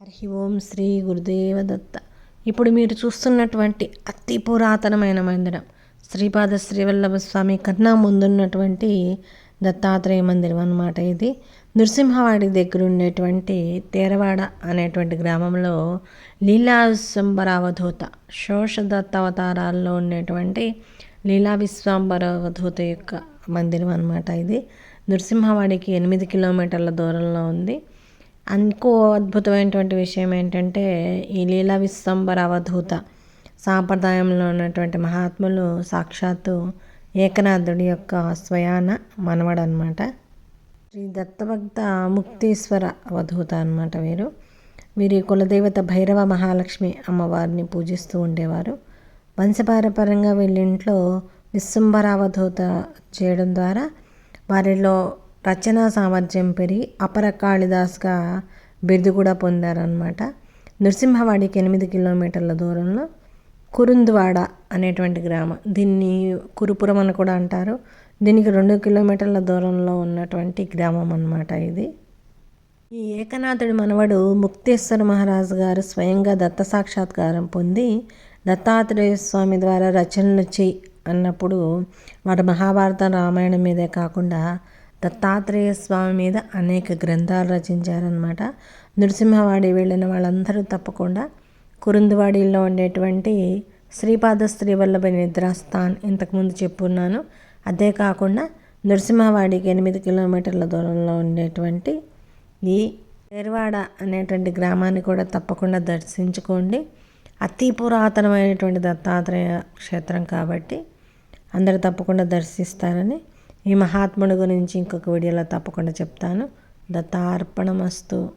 హరి ఓం శ్రీ గురుదేవ దత్త ఇప్పుడు మీరు చూస్తున్నటువంటి అతి పురాతనమైన మందిరం శ్రీపాద శ్రీవల్లభ స్వామి కన్నా ముందున్నటువంటి దత్తాత్రేయ మందిరం అన్నమాట ఇది. నృసింహవాడి దగ్గర ఉండేటువంటి తేరవాడ అనేటువంటి గ్రామంలో లీలా విశ్వంబరావధూత అవతారాల్లో ఉండేటువంటి లీలా విశ్వాంబరావధూత యొక్క మందిరం అనమాట ఇది. నృసింహవాడికి ఎనిమిది కిలోమీటర్ల దూరంలో ఉంది. ఇంకో అద్భుతమైనటువంటి విషయం ఏంటంటే ఈ లీలా విశ్వంబర అవధూత సాంప్రదాయంలో ఉన్నటువంటి మహాత్ములు సాక్షాత్తు ఏకనాథుడి యొక్క స్వయాన మనవడు అనమాట శ్రీ దత్తభక్త ముక్తీశ్వర అవధూత అనమాట వీరు. వీరి కులదేవత భైరవ మహాలక్ష్మి అమ్మవారిని పూజిస్తూ ఉండేవారు. వంశపారపరంగా వీళ్ళింట్లో విశ్వంబర అవధూత చేయడం ద్వారా వారిలో రచనా సామర్థ్యం పెరిగి అపర కాళిదాస్గా బిరుదు కూడా పొందారనమాట నృసింహవాడికి ఎనిమిది కిలోమీటర్ల దూరంలో కురుందువాడ అనేటువంటి గ్రామం. దీన్ని కురుపురం అని కూడా అంటారు. దీనికి రెండు కిలోమీటర్ల దూరంలో ఉన్నటువంటి గ్రామం అన్నమాట ఇది. ఈ ఏకనాథుడి మనవడు ముక్తేశ్వర మహారాజు గారు స్వయంగా దత్త సాక్షాత్కారం పొంది దత్తాత్రేయ స్వామి ద్వారా రచనలు చేయి అన్నప్పుడు వాడు మహాభారత రామాయణం మీదే కాకుండా దత్తాత్రేయ స్వామి మీద అనేక గ్రంథాలు రచించారనమాట నృసింహవాడి వెళ్ళిన వాళ్ళందరూ తప్పకుండా కురుందువాడిలో ఉండేటువంటి శ్రీపాద శ్రీవల్లభ నిద్రాస్థాన్ ఇంతకుముందు చెప్పున్నాను. అదే కాకుండా నృసింహవాడికి ఎనిమిది కిలోమీటర్ల దూరంలో ఉండేటువంటి ఈ పేర్వాడ అనేటువంటి గ్రామాన్ని కూడా తప్పకుండా దర్శించుకోండి. అతి పురాతనమైనటువంటి దత్తాత్రేయ క్షేత్రం కాబట్టి అందరూ తప్పకుండా దర్శిస్తారని ఈ మహాత్ముడి గురించి ఇంకొక వీడియోలో తప్పకుండా చెప్తాను. దత్తార్పణమస్తు.